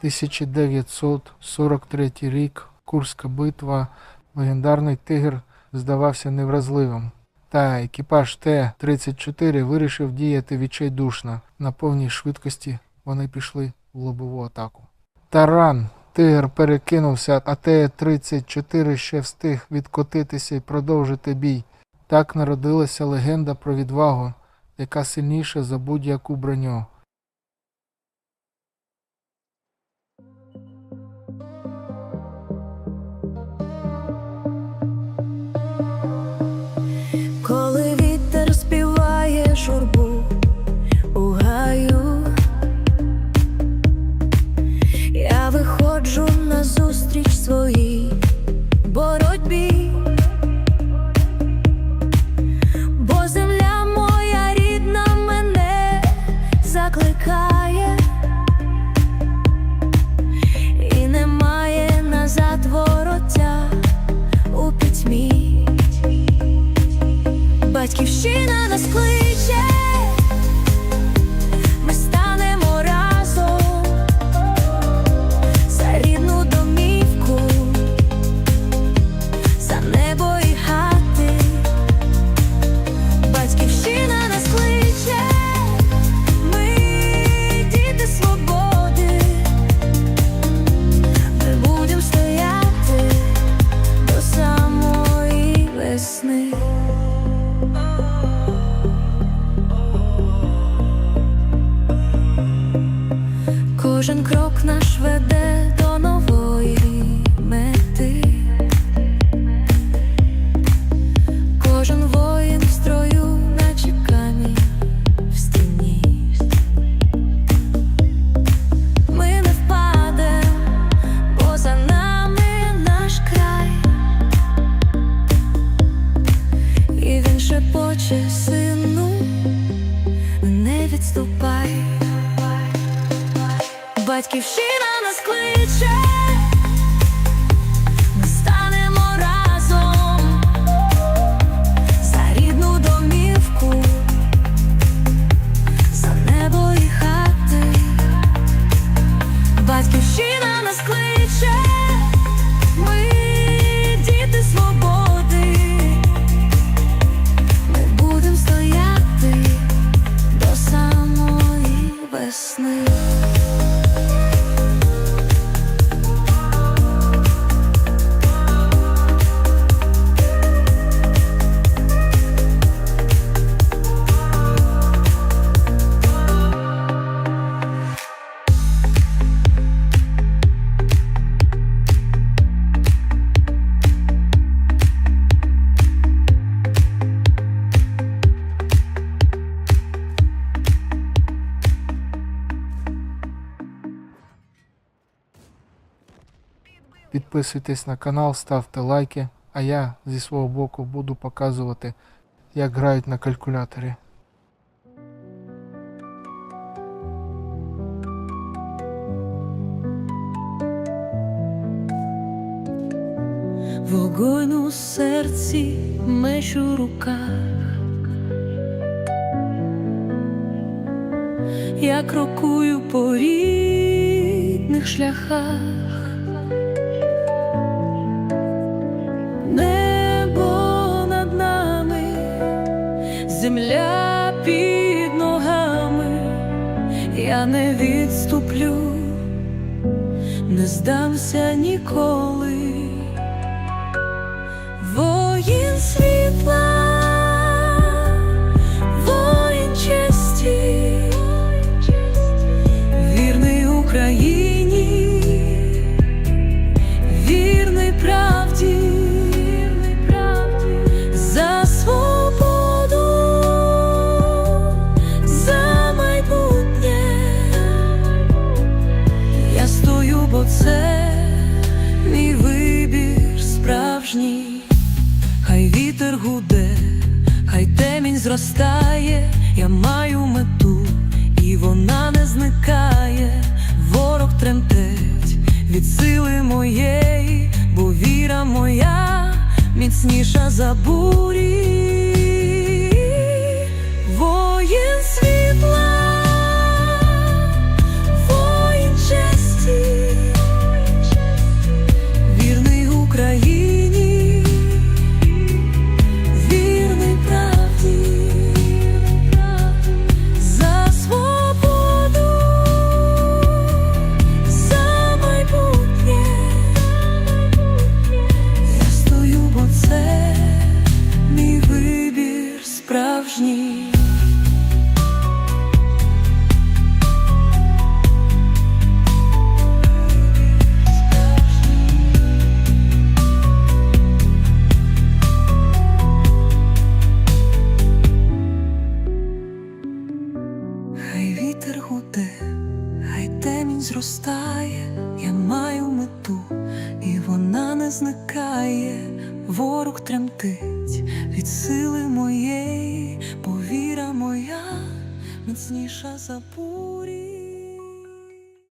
1943 рік, Курська битва, легендарний тигр здавався невразливим. Та екіпаж Т-34 вирішив діяти відчайдушно. На повній швидкості вони пішли в лобову атаку. Таран! Тигр перекинувся, а Т-34 ще встиг відкотитися і продовжити бій. Так народилася легенда про відвагу, яка сильніша за будь-яку броню. Виходжу на зустріч своїй боротьбі, бо земля моя рідна мене закликає, і немає назад вороття у пітьмі. Батьківщина нас кличе, Кожен крок наш веде до нової мети. Кожен воїн в строю, наче камінь в стіні. Ми не впадем, бо за нами наш край. І він шепоче Батьківщина нас кличе, ми станемо разом за рідну домівку, за небо і хати. Батьківщина нас кличе, ми діти свободи, ми будемо стояти до самої весни. Підписуйтесь на канал, ставте лайки, а я зі свого боку буду показувати, як грають на калькуляторі. Вогонь у серці, меч у руках. Я крокую по рідних шляхах. Земля під ногами. Я не відступлю, не здамся ніколи. Темінь зростає, я маю мету, і вона не зникає, ворог тремтить від сили моєї, бо віра моя міцніша за бурі. зростає, я маю мету, і вона не зникає, ворог тремтить від сили моєї, повіра моя, міцніша забув.